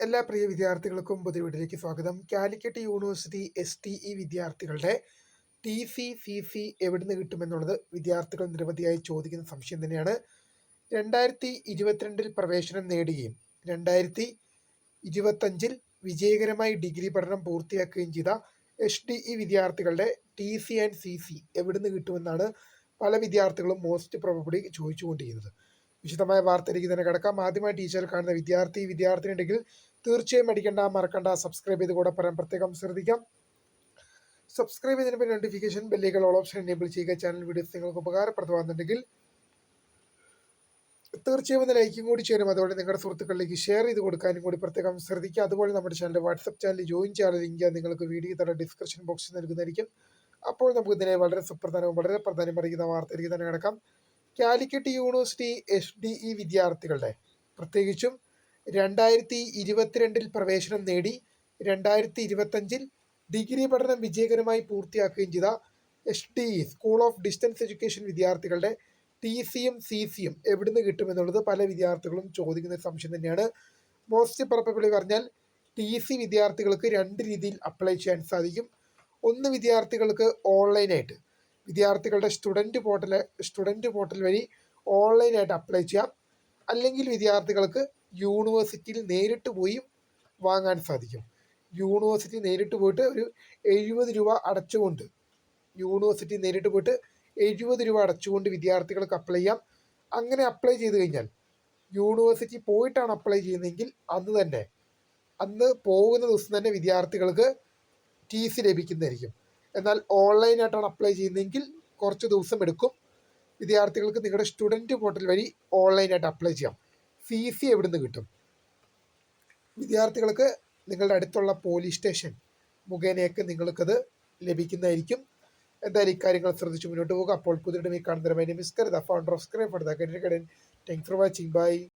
എല്ലാ പ്രിയ വിദ്യാർത്ഥികൾക്കും പുതിയ വീട്ടിലേക്ക് സ്വാഗതം. Calicut university S T E വിദ്യാർത്ഥികളുടെ ടി സി സി സി എവിടുന്ന് കിട്ടുമെന്നുള്ളത് വിദ്യാർത്ഥികൾ നിരവധിയായി ചോദിക്കുന്ന സംശയം തന്നെയാണ്. രണ്ടായിരത്തി ഇരുപത്തിരണ്ടിൽ പ്രവേശനം നേടുകയും രണ്ടായിരത്തി ഇരുപത്തഞ്ചിൽ വിജയകരമായി ഡിഗ്രി പഠനം പൂർത്തിയാക്കുകയും ചെയ്ത എസ് ഡി ഇ വിദ്യാർത്ഥികളുടെ T C and C C എവിടുന്ന് കിട്ടുമെന്നാണ് പല വിദ്യാർത്ഥികളും മോസ്റ്റ് പ്രോബബിളി ചോദിച്ചുകൊണ്ടിരിക്കുന്നത്. വിശദമായ വാർത്തയിലേക്ക് തന്നെ കിടക്കാം. ആദ്യമായി ടീച്ചർ കാണുന്ന വിദ്യാർത്ഥി വിദ്യാർത്ഥിനി ഉണ്ടെങ്കിൽ തീർച്ചയായും അടിക്കണ്ട മറക്കണ്ട സബ്സ്ക്രൈബ് ചെയ്ത് കൂടെ പറയാൻ പ്രത്യേകം ശ്രദ്ധിക്കാം. സബ്സ്ക്രൈബ് ചെയ്തതിന് പിന്നെ നോട്ടിഫിക്കേഷൻ ബെല്ലുകൾ ഓൾ ഓപ്ഷൻ എനേബിൾ ചെയ്യുക. ചാനൽ വീഡിയോസ് നിങ്ങൾക്ക് ഉപകാരപ്രദമാകുന്നുണ്ടെങ്കിൽ തീർച്ചയായും ഒന്ന് ലൈക്കും കൂടി ചെയ്യണം അതുപോലെ നിങ്ങളുടെ സുഹൃത്തുക്കളിലേക്ക് ഷെയർ ചെയ്ത് കൊടുക്കാനും കൂടി പ്രത്യേകം ശ്രദ്ധിക്കുക അതുപോലെ നമ്മുടെ ചാനൽ വാട്സപ്പ് ചാനൽ ജോയിൻ ചെയ്യാനുള്ള ലിങ്ക് നിങ്ങൾക്ക് വീഡിയോ തന്നെ ഡിസ്ക്രിപ്ഷൻ ബോക്സിൽ നൽകുന്നതായിരിക്കും. അപ്പോൾ നമുക്ക് ഇതിനെ വളരെ സുപ്രധാനവും വളരെ പ്രധാനം അറിയിക്കുന്ന വാർത്തയിലേക്ക് തന്നെ കിടക്കാം. Calicut university S D E വിദ്യാർത്ഥികളുടെ പ്രത്യേകിച്ചും രണ്ടായിരത്തി ഇരുപത്തിരണ്ടിൽ പ്രവേശനം നേടി രണ്ടായിരത്തി ഇരുപത്തഞ്ചിൽ ഡിഗ്രി പഠനം വിജയകരമായി പൂർത്തിയാക്കുകയും ചെയ്ത S D E school of distance education വിദ്യാർത്ഥികളുടെ ടി സിയും സി സിയും എവിടുന്ന് കിട്ടുമെന്നുള്ളത് പല വിദ്യാർത്ഥികളും ചോദിക്കുന്ന സംശയം തന്നെയാണ്. മോസ്റ്റ് പ്രോബബിളി പറഞ്ഞാൽ ടി സി വിദ്യാർത്ഥികൾക്ക് രണ്ട് രീതിയിൽ അപ്ലൈ ചെയ്യാൻ സാധിക്കും. ഒന്ന് വിദ്യാർത്ഥികൾക്ക് ഓൺലൈനായിട്ട് വിദ്യാർത്ഥികളുടെ സ്റ്റുഡന്റ് പോർട്ടൽ സ്റ്റുഡന്റ് പോർട്ടൽ വഴി ഓൺലൈനായിട്ട് അപ്ലൈ ചെയ്യാം. അല്ലെങ്കിൽ വിദ്യാർത്ഥികൾക്ക് യൂണിവേഴ്സിറ്റിയിൽ നേരിട്ട് പോയി വാങ്ങാൻ സാധിക്കും. യൂണിവേഴ്സിറ്റി നേരിട്ട് പോയിട്ട് ഒരു എഴുപത് രൂപ അടച്ചുകൊണ്ട് യൂണിവേഴ്സിറ്റി നേരിട്ട് പോയിട്ട് എഴുപത് രൂപ അടച്ചുകൊണ്ട് വിദ്യാർത്ഥികൾക്ക് അപ്ലൈ ചെയ്യാം. അങ്ങനെ അപ്ലൈ ചെയ്ത് കഴിഞ്ഞാൽ യൂണിവേഴ്സിറ്റി പോയിട്ടാണ് അപ്ലൈ ചെയ്യുന്നതെങ്കിൽ അന്ന് തന്നെ അന്ന് പോകുന്ന ദിവസം തന്നെ വിദ്യാർത്ഥികൾക്ക് ടി സി ലഭിക്കുന്നതായിരിക്കും. എന്നാൽ ഓൺലൈനായിട്ടാണ് അപ്ലൈ ചെയ്യുന്നതെങ്കിൽ കുറച്ച് ദിവസം എടുക്കും. വിദ്യാർത്ഥികൾക്ക് നിങ്ങളുടെ സ്റ്റുഡന്റ് പോർട്ടൽ വഴി ഓൺലൈനായിട്ട് അപ്ലൈ ചെയ്യാം. ഫീസ് എവിടുന്ന് കിട്ടും? വിദ്യാർത്ഥികൾക്ക് നിങ്ങളുടെ അടുത്തുള്ള പോലീസ് സ്റ്റേഷൻ മുഖേനയൊക്കെ നിങ്ങൾക്കത് ലഭിക്കുന്നതായിരിക്കും. എന്തായാലും ഇക്കാര്യങ്ങൾ ശ്രദ്ധിച്ച് മുന്നോട്ട് പോകുക അപ്പോൾ പുതിയ കാണുന്ന my name കരുത. Founder of scribe for the thanks for watching bye